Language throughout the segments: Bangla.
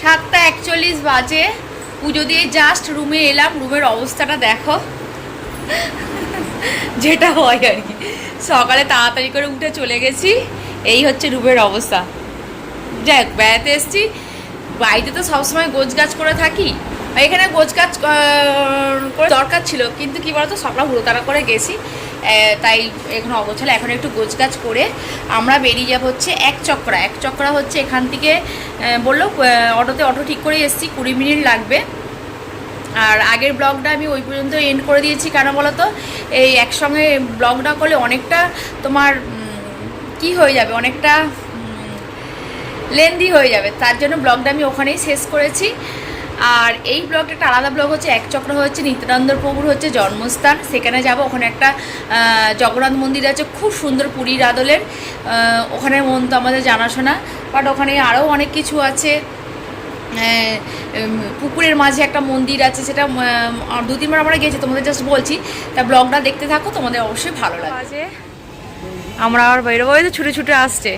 সাতটা একচল্লিশ বাজে। পুজো দিয়ে জাস্ট রুমে এলাম রুমের অবস্থাটা দেখো। যেটা হয় আর কি। সকালে তাড়াতাড়ি করে উঠে চলে গেছি, এই হচ্ছে রুমের অবস্থা। যাক, বেড়াতে এসছি। বাড়িতে তো সবসময় গোছ গাছ করে থাকি। এখানে গোছ গাছ করে দরকার ছিল, কিন্তু কি বলতো, সকালে হুড়োতাড়া করে গেছি। তাই এখন অগোছালে। এখন একটু গোছগাছ করে আমরা বেরিয়ে যাব হচ্ছে এক চক্রা। এক চক্রা হচ্ছে এখান থেকে বলল অটোতে অটো ঠিক করে এসছি, কুড়ি মিনিট লাগবে। আর আগের ব্লগটা আমি ওই পর্যন্ত এন্ড করে দিয়েছি, কেন বলো তো এই একসঙ্গে ব্লগটা করলে অনেকটা তোমার কি হয়ে যাবে? অনেকটা লেন্দি হয়ে যাবে। তার জন্য ব্লগটা আমি ওখানেই শেষ করেছি। আর এই ব্লগটা একটা আলাদা ব্লগ হচ্ছে, এক চক্র হচ্ছে নিত্যানন্দ প্রভুর হচ্ছে, জন্মস্থান। সেখানে যাব, ওখানে একটা জগন্নাথ মন্দির আছে, খুব সুন্দর পুরীর আদলের। ওখানে মন তো আমাদের জানাশোনা। বাট ওখানে আরও অনেক কিছু আছে। পুকুরের মাঝে একটা মন্দির আছে, সেটা দু তিনবার আমরা গেছি তোমাদের জাস্ট বলছি। তা ব্লগটা দেখতে থাকো, তোমাদের অবশ্যই ভালো লাগবে। আমরা আর বেরোবো, এই তো ছুটে ছুটে আসছে।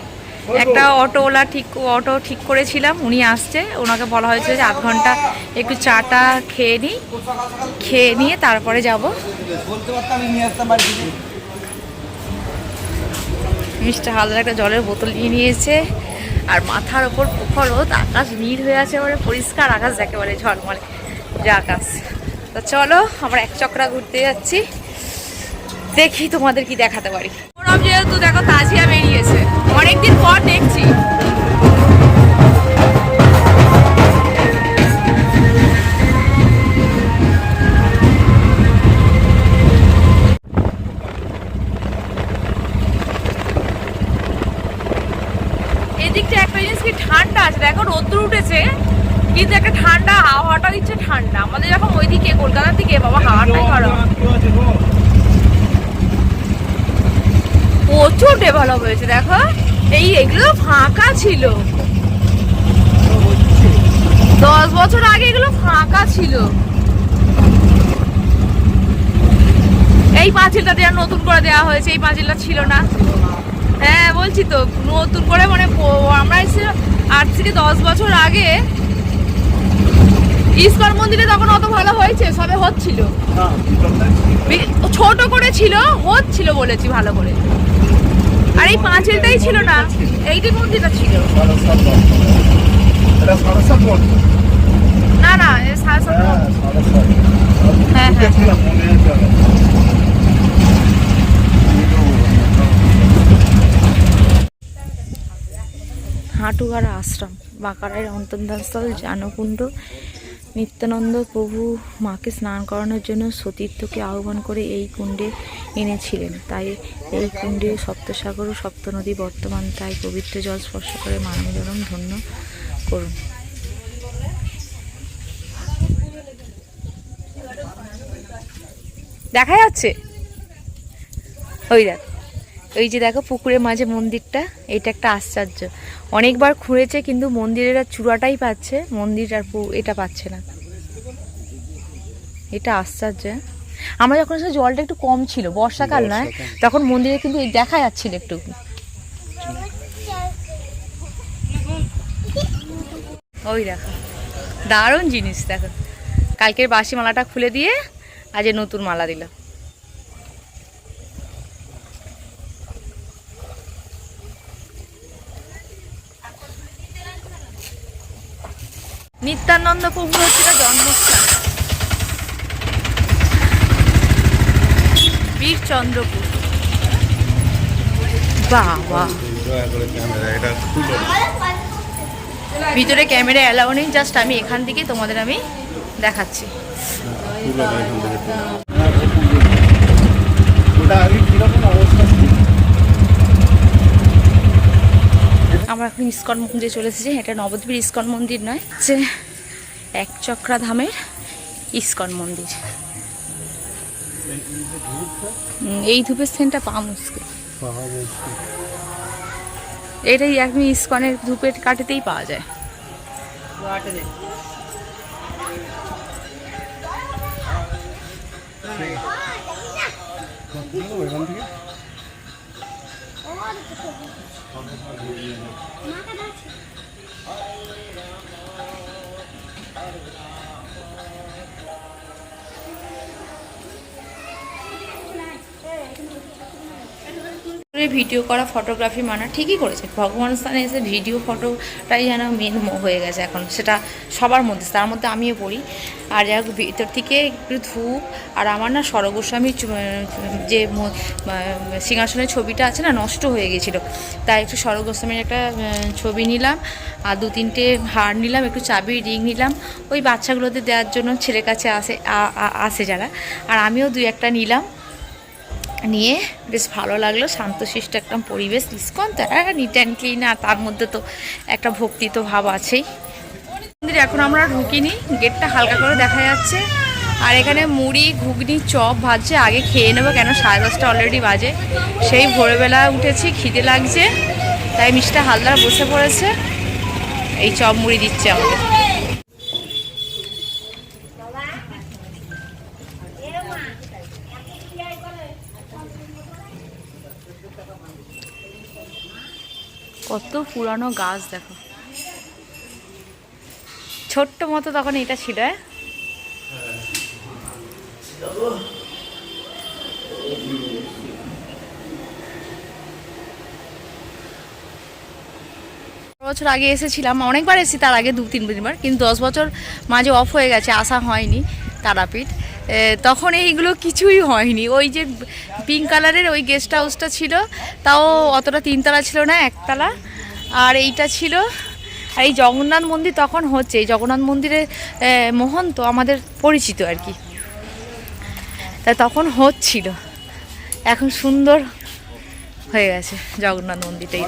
একটা অটোওয়ালা ঠিক অটো ঠিক করেছিলাম উনি আসছে ওনাকে বলা হয়েছে যে আধ ঘণ্টা একটু চাটা খেয়ে নিই খেয়ে নিয়ে তারপরে যাব। মিস্টার হালদার একটা জলের বোতল নিয়ে নিয়েছে আর মাথার ওপর প্রখর রোদ আকাশ নীল হয়ে আছে এবারে পরিষ্কার আকাশ একেবারে ঝলমলে। যে আকাশ। তো চলো আমরা এক চক্রা ঘুরতে যাচ্ছি। দেখি তোমাদের কি দেখাতে পারি। ওরম যেহেতু দেখো তাজিয়া বেরিয়েছে। অনেকদিন পর দেখছি। এদিকটা একটা জিনিস কি ঠান্ডা আছে? দেখো রোদ্র উঠেছে, কিন্তু একটা ঠান্ডা হাওয়াটা দিচ্ছে ঠান্ডা। আমাদের যখন ওইদিকে, কলকাতার দিকে, বাবা, হাওয়াটাই গরম প্রচুর ডেভেলপ হয়েছে দেখো। এই এগুলো ফাঁকা ছিল। দশ বছর আগে এগুলো ফাঁকা ছিল। এই পাঁচিলটা দেওয়া নতুন করে দেওয়া হয়েছে এই পাঁচিলটা ছিল না। হ্যাঁ বলছি তো নতুন করে মানে আমরা এসে আট থেকে দশ বছর আগে ইস্কন মন্দিরে তখন অত ভালো হয়েছে সবে হচ্ছিল। বি- ছোট করে ছিল হচ্ছিল বলেছি ভালো করে। এই পাঁচিলটাই ছিল না এইটি মন্দিরটা ছিল। না না সাড়ে সাতটা হ্যাঁ হ্যাঁ হাঁটুগাড়া আশ্রম বাঁকাড়াইয়ের অন্তর্ধানস্থল জানকুণ্ড নিত্যানন্দ প্রভু মাকে স্নান করানোর জন্য সতীর্থকে আহ্বান করে এই কুণ্ডে এনেছিলেন। তাই এই কুণ্ডে সপ্তসাগর ও সপ্তনদী বর্তমান, তাই পবিত্র জল স্পর্শ করে মানব জনম ধন্য করুন। দেখা যাচ্ছে? ওই দেখ। ওই যে দেখো পুকুরের মাঝে মন্দিরটা এটা একটা আশ্চর্য। অনেকবার খুঁড়েছে কিন্তু মন্দিরের আর চূড়াটাই পাচ্ছে মন্দির আর পু- এটা পাচ্ছে না। এটা আশ্চর্য? আমরা যখন জলটা একটু কম ছিল বর্ষাকাল নয় তখন মন্দিরে কিন্তু এই দেখা যাচ্ছিল একটু। ওই দেখো দারুণ জিনিস দেখো। কালকের বাসি মালাটা খুলে দিয়ে আজ নতুন মালা দিল। নিত্যানন্দ প্রভু হচ্ছে জন্মস্থান। বীরচন্দ্রপুর। ভিতরে ক্যামেরা অ্যালাউ নেই, জাস্ট আমি এখান থেকে তোমাদের আমি দেখাচ্ছি। আমরা এখন ইস্কন মন্দিরে চলে এসেছি, এটা নবদ্বীপের ইস্কন মন্দির নয়, হচ্ছে এক চক্রা ধামের ইস্কন মন্দির। এই ধূপের সেন্টটা পাওয়া মুশকিল। এটাই একদম ইস্কনের ধূপের কাঠিতেই পাওয়া যায়। থেকে। ভিডিও করা ফটোগ্রাফি মানা ঠিকই করেছে। ভগবান স্থানে এসে ভিডিও ফটোটাই যেন মেন হয়ে গেছে এখন। সেটা সবার মধ্যে, তার মধ্যে আমিও পড়ি। আর যাই হোক, ভিতর থেকে একটু ধূপ, আর আমার না সরগোস্বামীর চু- যে সিংহাসনের ছবিটা আছে না, নষ্ট হয়ে গেছিল। তাই একটু সরগোস্বামীর একটা ছবি নিলাম। আর দু তিনটে হার নিলাম, একটু চাবি, রিং নিলাম। ওই বাচ্চাগুলোতে দেওয়ার জন্য ছেলের কাছে আসে আসে যারা। আর আমিও দুই একটা নিলাম। নিয়ে বেশ ভালো লাগল। শান্তশিষ্ট একটা পরিবেশ। ইস্কন তো নিট অ্যান্ড ক্লিন আর তার মধ্যে তো একটা ভক্তি তো ভাব আছেই। মন্দিরে এখন আমরা ঢুকিনি। গেটটা হালকা করে দেখা যাচ্ছে। আর এখানে মুড়ি, ঘুগনি, চপ ভাজছে। আগে খেয়ে নেব কেন? সাড়ে দশটা অলরেডি বাজে। সেই ভোরবেলা উঠেছি, খিদে লাগছে। তাই মিষ্টা হালদার বসে পড়েছে। এই চপ মুড়ি দিচ্ছে আমাদের। কত পুরানো গাছ দেখো ছোট্ট মতো তখন এটা ছিল হ্যাঁ? বছর আগে এসেছিলাম, অনেকবার এসেছি, তার আগে দু তিন তিনবার কিন্তু দশ বছর মাঝে অফ হয়ে গেছে, আসা হয়নি, তারাপীঠ তখন এইগুলো কিছুই হয়নি। ওই যে পিঙ্ক কালারের ওই গেস্ট হাউসটা ছিল তাও অতটা তিনতলা ছিল না একতলা। আর এইটা ছিল আর এই জগন্নাথ মন্দির তখন হচ্ছে এই জগন্নাথ মন্দিরে এ, মহন্ত আমাদের পরিচিত আর কি। তা তখন হচ্ছিল। এখন সুন্দর হয়ে গেছে জগন্নাথ মন্দিরটাই।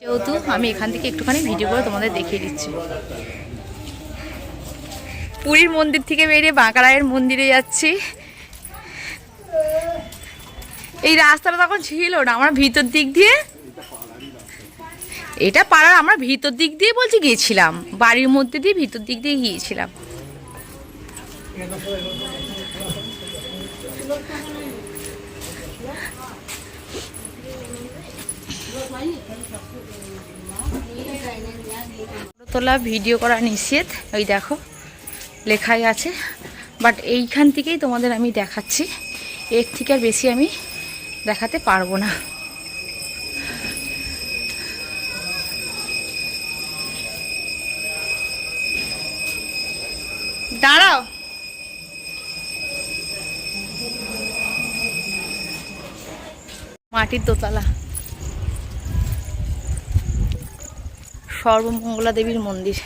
যেহেতু আমি এখান থেকে একটুখানি ভিডিও করে তোমাদের দেখিয়ে দিচ্ছি। পুরীর মন্দির থেকে বেরিয়ে বাঁকারায়ের মন্দিরে যাচ্ছি। এই রাস্তাটা তখন ছিল না, আমরা ভিতর দিক দিয়ে, এটা পাড়ার আমরা ভিতর দিক দিয়ে বলছি গিয়েছিলাম বাড়ির মধ্যে দিয়ে ভিতর দিক দিয়ে গিয়েছিলাম। তোলা, ভিডিও করা নিষেধ, ওই দেখো। লেখাই আছে। বাট এইখান থেকেই তোমাদের আমি দেখাচ্ছি। এর থেকে আর বেশি আমি দেখাতে পারব না। দাঁড়াও। মাটির দোতলা। সর্বমঙ্গলা দেবীর মন্দির।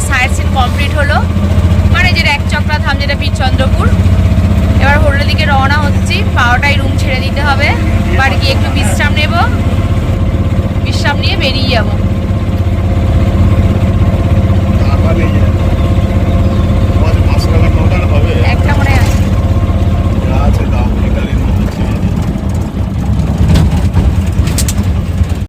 আমাদের সায়েন্স সিট কমপ্লিট হলো মানে যেটা এক চক্রা ধাম যেটা বীরচন্দ্রপুর, এবার হোটেলের দিকে রওনা হচ্ছি, পাওয়াটাই রুম ছেড়ে দিতে হবে, বাড়ি গিয়ে একটু বিশ্রাম নেব, বিশ্রাম নিয়ে বেরিয়ে যাব।